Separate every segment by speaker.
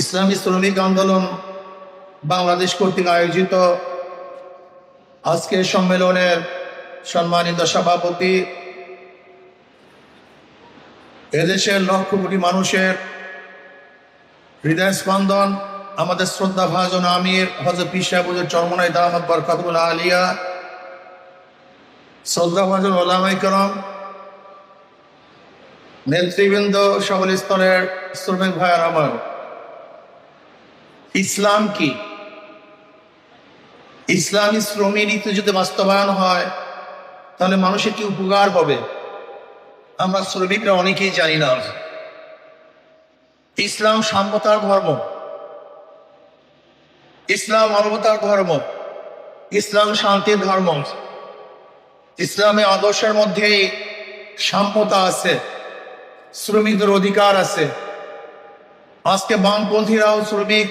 Speaker 1: ইসলামী শ্রমিক আন্দোলন বাংলাদেশ কর্তৃক আয়োজিত আজকের সম্মেলনের সম্মানিত সভাপতি এদেশের লক্ষ কোটি মানুষের হৃদয় স্পন্দন আমাদের শ্রদ্ধা ভাজন আমির হজরত পিসাবুজের চরমনাই দাহমদ বরকাতুল আলিয়া, শ্রদ্ধা ভাজন ওলামাই করম, নেতৃবৃন্দ, সকল স্তরের শ্রমিক ভাইয়ার আমার। ইসলাম কি? ইসলামী শ্রমী নীতি যদি বাস্তবায়ন হয়, তাহলে মানুষের কি উপকার হবে আমরা শ্রমিকরা অনেকেই জানি না। ইসলাম সাম্যতার ধর্ম। ইসলাম মানবতার ধর্ম। ইসলাম শান্তির ধর্ম। ইসলামী আদর্শের মধ্যেই সাম্যতা আছে, শ্রমিকদের অধিকার আছে। আজকে বামপন্থীরাও শ্রমিক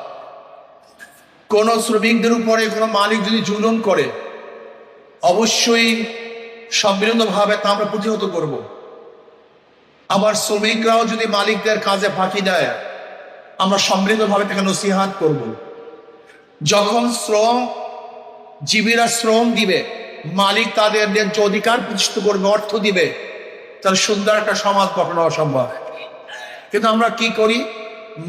Speaker 1: কোন শ্রমিকদের উপরে কোনো মালিক যদি জুলুম করে, অবশ্যই সম্মিলিতভাবে তা আমরা প্রতিহত করব। আবার শ্রমিকরাও যদি মালিকদের কাজে ফাঁকি দেয়, আমরা সম্মিলিতভাবে তাকে নসিহাত করব। যখন শ্রম, জীবীরা শ্রম দিবে, মালিক তাদের ন্যায্য অধিকার প্রতিষ্ঠিত করবে, অর্থ দিবে, তাহলে সুন্দর একটা সমাজ গঠন হওয়া সম্ভব। কিন্তু আমরা কি করি?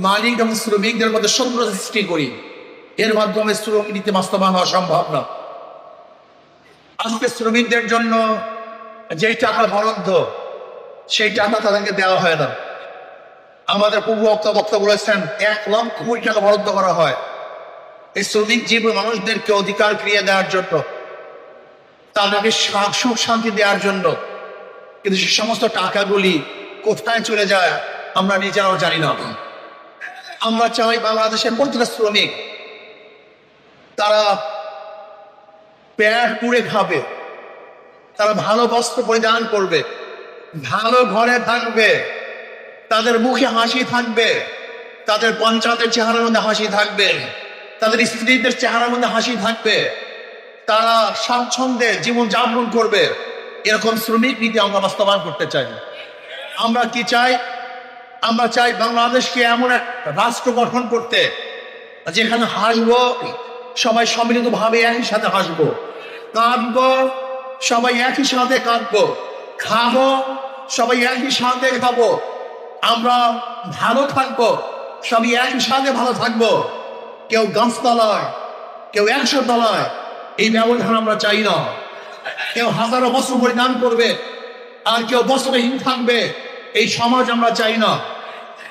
Speaker 1: মালিক এবং শ্রমিকদের মধ্যে শত্রুতা সৃষ্টি করি। এর মাধ্যমে শ্রমিক নীতি বাস্তবায়ন হওয়া সম্ভব না। আজকে শ্রমিকদের জন্য যেই টাকা বরাদ্দ, সেই টাকা তাদেরকে দেওয়া হয় না। আমাদের পূর্ব বক্তা বলেছেন, এক লক্ষ কোটি টাকা বরাদ্দ করা হয়। এই শ্রমিক জীব মানুষদেরকে অধিকার ফিরিয়ে দেওয়ার জন্য, তাদেরকে সুখ শান্তি দেওয়ার জন্য। কিন্তু সে সমস্ত টাকাগুলি কোথায় চলে যায়, আমরা নিজেরাও জানি না। আমরা চাই বাংলাদেশের প্রতিটা শ্রমিক তারা পেট পুড়ে খাবে। তারা ভালো বস্ত্র পরিধান করবে। ভালো ঘরে থাকবে। তাদের মুখে হাসি থাকবে। তাদের পঞ্চায়েতের চেহারার মধ্যে হাসি থাকবে। তাদের স্ত্রীদের চেহারার মধ্যে হাসি থাকবে। তারা স্বাচ্ছন্দ্যে জীবন যাপন করবে। এরকম শ্রমিক নীতি আমরা বাস্তবায়ন করতে চাই। আমরা কি চাই? আমরা চাই বাংলাদেশকে এমন এক রাষ্ট্র গঠন করতে, যেখানে হাসবো সবাই সম্মিলিত ভাবে একই সাথে হাসবো। কাঁদবো, সবাই একই সাথে কাঁদবো। খাব, সবাই একই সাথে খাব। আমরা ভালো থাকব, সবাই একই সাথে ভালো থাকব। কেউ গাছতলায়, কেউ একশো তলায়, এই ব্যবধান আমরা চাই না। কেউ হাজারো বস্ত্র পরিধান করবে, আর কেউ বস্ত্রহীন থাকবে, এই সমাজ আমরা চাই না।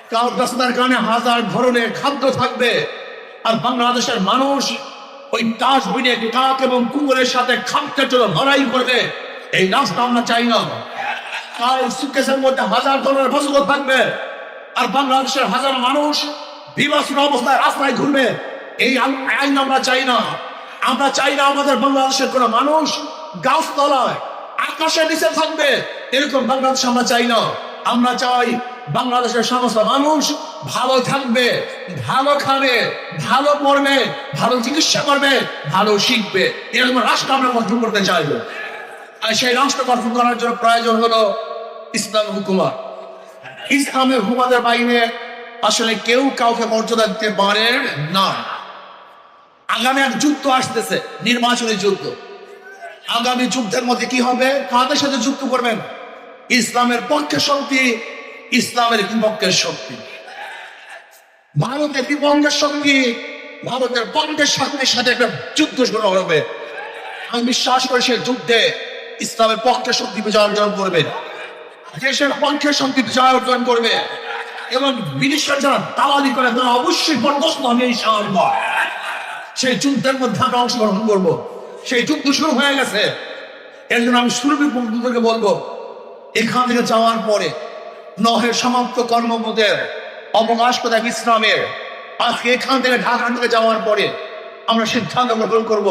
Speaker 1: কারণ ব্যস্ততার কারণে হাজার ধরনের খাদ্য থাকবে, আর বাংলাদেশের মানুষ ওই তাস বিনে কাক এবং কুকুরের সাথে খাদ্যের জন্য লড়াই করবে। এই রাস্তা আমরা চাই না। কার সুকেশের মধ্যে হাজার ধরনের বস্ত্র থাকবে। আর বাংলাদেশের হাজার মানুষ বিবাসন অবস্থায় রাস্তায় ঘুরবে। এই আইন- আমরা চাই না। আমরা চাই না আমাদের বাংলাদেশের কোনো মানুষ গাছতলায় আকাশের নিচে থাকবে। এরকম বাংলাদেশ আমরা চাই না। আমরা চাই বাংলাদেশের সমস্ত মানুষ ভালো থাকবে, ভালো খাবে, ভালো পড়বে, ভালো চিকিৎসা করবে, ভালো শিখবে। এরকম রাষ্ট্র আমরা গঠন করতে চাইব। আর সেই রাষ্ট্র গঠন করার জন্য প্রয়োজন হলো ইসলাম হুকুমত। ইসলামের হুকুমাদের বাইরে আসলে কেউ কাউকে মর্যাদা দিতে পারে না। আগামী এক যুদ্ধ আসতেছে, নির্বাচনী যুদ্ধ। আগামী যুদ্ধের মধ্যে কি হবে? কাদের সাথে যুক্ত করবেন? ইসলামের পক্ষে শক্তি ইসলামের বিপক্ষের শক্তি। ভারতের বিপক্ষের শক্তি, ভারতের পক্ষের শক্তির সাথে একটা যুদ্ধ শুরু হবে। আমি বিশ্বাস করি সে যুদ্ধে ইসলামের পক্ষে শক্তি বিজয় অর্জন করবে। দেশের পক্ষে শক্তি বিজয় অর্জন করবে। এবং বিদেশের যারা দালালি করে, তারা অবশ্যই বরদস্ত হবে, ইনশাআল্লাহ। সেই যুদ্ধের মধ্যে আমরা অংশগ্রহণ করব। সেই যুদ্ধ শুরু হয়ে গেছে। এর জন্য আমি শুরু বন্ধুদেরকে বলব, এখান থেকে যাওয়ার পরে নহের সমাপ্ত কর্মপথের অবকাশ কোথায় ইসলামের, আজকে এখান থেকে ঢাকা থেকে যাওয়ার পরে আমরা সিদ্ধান্ত গ্রহণ করব,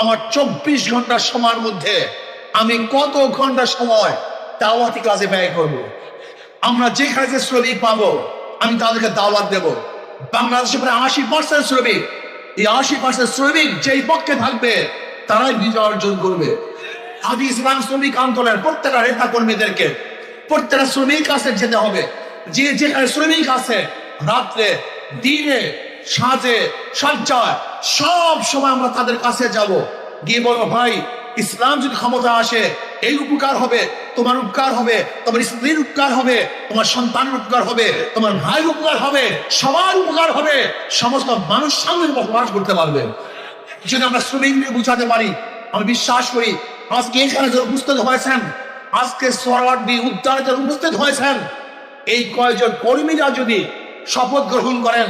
Speaker 1: আমার চব্বিশ ঘণ্টার সময়ের মধ্যে আমি কত ঘণ্টা সময় দাওয়াতি কাজে ব্যয় করব। আমরা যেখানে যে শ্রমিক পাবো, আমি তাদেরকে দাওয়াত দেব বাংলাদেশে প্রায় আশি পার্সেন্ট শ্রমিক, এই আশি পার্সেন্ট শ্রমিক যেই পক্ষে থাকবে, তারাই বিজয় অর্জন করবে আদি ইসলাম শ্রমিক আন্দোলনের প্রত্যেকটা নেতা কর্মীদেরকে প্রত্যেকটা শ্রমিক কাছে যেতে হবে। যে যেখানে শ্রমিক আছে, রাত্রে, দিনে, সাজে সঞ্চয় সব সময় আমরা তাদের কাছে যাব। গিয়ে বলব, ভাই, ইসলাম যদি ক্ষমতা আসে, এই উপকার হবে, তোমার উপকার হবে, তোমার স্ত্রীর উপকার হবে, তোমার সন্তানের উপকার হবে, তোমার ভাইয়ের উপকার হবে, সবার উপকার হবে, সমস্ত মানুষ সামনে বসবাস করতে পারবে। যদি আমরা শ্রমিকদের বুঝাতে পারি, আমি বিশ্বাস করি, আজকে এখানে যারা উপস্থিত হয়েছেন আজকে উদ্যানে যারা উপস্থিত হয়েছেন, এই কয়েকজন কর্মীরা যদি শপথ গ্রহণ করেন,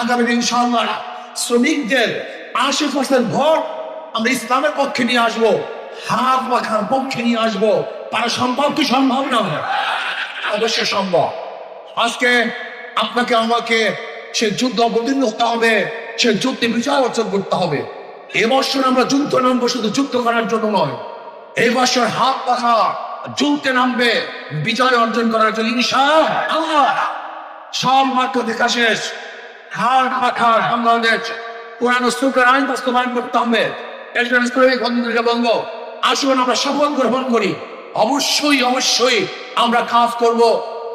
Speaker 1: আগামী দিন ইনশাআল্লাহ শ্রমিকদের আশি পার্সেন্ট ভোট আমরা ইসলামের পক্ষে নিয়ে আসব, হাত মাখার পক্ষে নিয়ে আসব। তারা সম্ভব কি সম্ভব না? অবশ্যই সম্ভব। আজকে আপনাকে, আমাকে সে যুদ্ধ অবতীর্ণ হতে হবে, সে যুদ্ধে বিজয় অর্জন করতে হবে। এবছর আমরা যুদ্ধ নামবো, শুধু যুদ্ধ করার জন্য নয় এই বছর হাত পাখা যুদ্ধে নামবে, বিজয় অর্জন করার জন্য সব মাত্র দেখা শেষ। হাত পাখা বাংলাদেশ। আইন বাস্তবায়ন করতে হবে। শ্রমিক আসুন আমরা শপথ গ্রহণ করি। অবশ্যই অবশ্যই আমরা কাজ করব,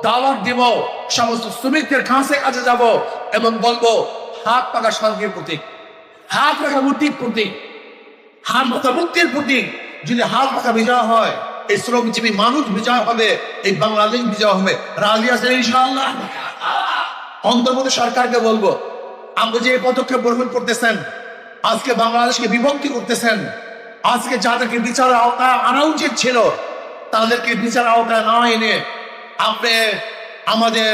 Speaker 1: দাওয়াত দেব, সমস্ত শ্রমিকদের কাছে কাছে যাব এবং বলব, হাত পাকা শান্তির প্রতীক, হাত পাকা মুক্তির প্রতীক, হাত পাকা প্রতীক। যদি হাত পাকা বিজয় হয় এই শ্রমজীবী মানুষ বিজয় হবে, এই বাংলাদেশ বিজয় হবে। রাজি আছেন ইনশাআল্লাহ? সরকারকে বলব আপনি যে এই পদক্ষেপ গ্রহণ করতেছেন, আজকে বাংলাদেশকে বিভক্তি করতেছেন, আজকে যাদেরকে বিচার আওতায় আনা উচিত ছিল, তাদেরকে বিচার আওতায় না এনে আপনি আমাদের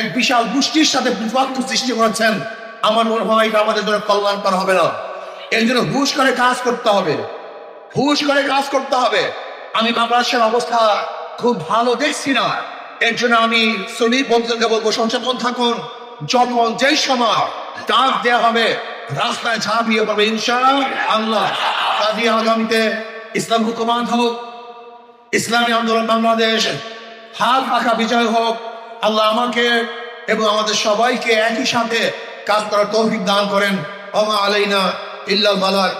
Speaker 1: এক বিশাল গোষ্ঠীর সাথে বিভক্ত সৃষ্টি করেছেন, আমার মনে হয় এটা আমাদের জন্য কল্যাণকর হবে না। এর জন্য হুশ করে কাজ করতে হবে। হুশ করে কাজ করতে হবে। আমি বাংলাদেশের অবস্থা খুব ভালো দেখছি না। এর জন্য আমি শ্রমিক বন্ধুদেরকে বলব সচেতন থাকুন, যখন যেই সময় ডাক দেওয়া হবে, রাস্তায় ঝাঁপিয়ে পড়বে ইনশা আল্লাহ কাজী আগামীতে ইসলাম হুকুমান হোক, ইসলামী আন্দোলন বাংলাদেশ, হাত পাখা বিজয় হোক, আল্লাহ আমাকে এবং আমাদের সবাইকে একই সাথে কাজ করার তৌফিক দান করেন। অমা আলাইনা ইল্লাল বালাক